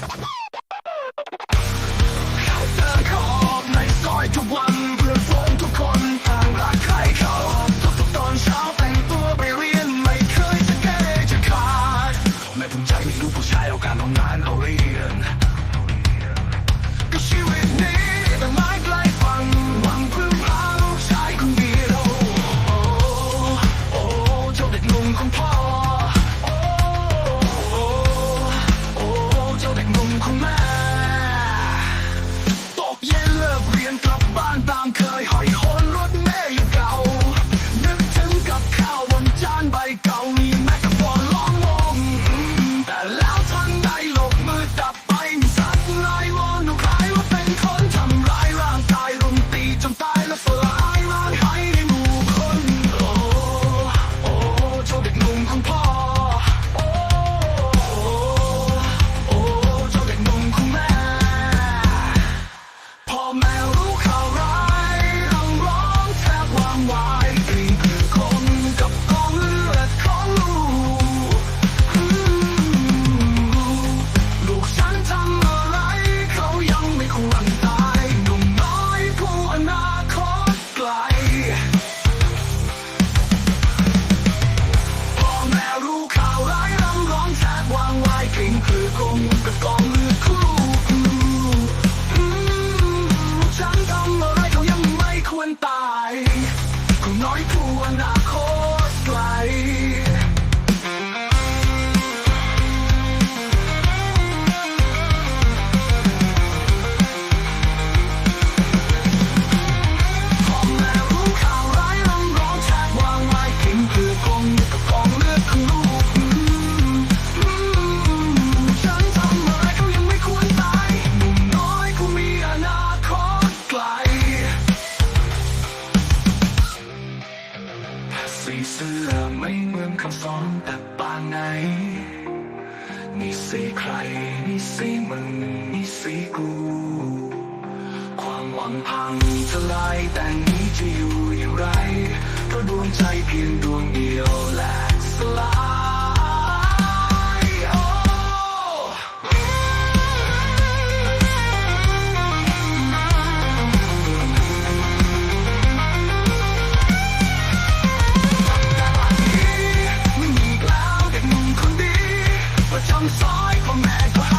Bye. เสื้อไม่เหมือนคำสอนแต่ปานไหน นี่สีใคร นี่สีมึง นี่สีกู ความหวังพังทลายแต่นี้จะอยู่อย่างไรเพราะดวงใจเพียงดวงเดียว Chẳng sói for mẹ con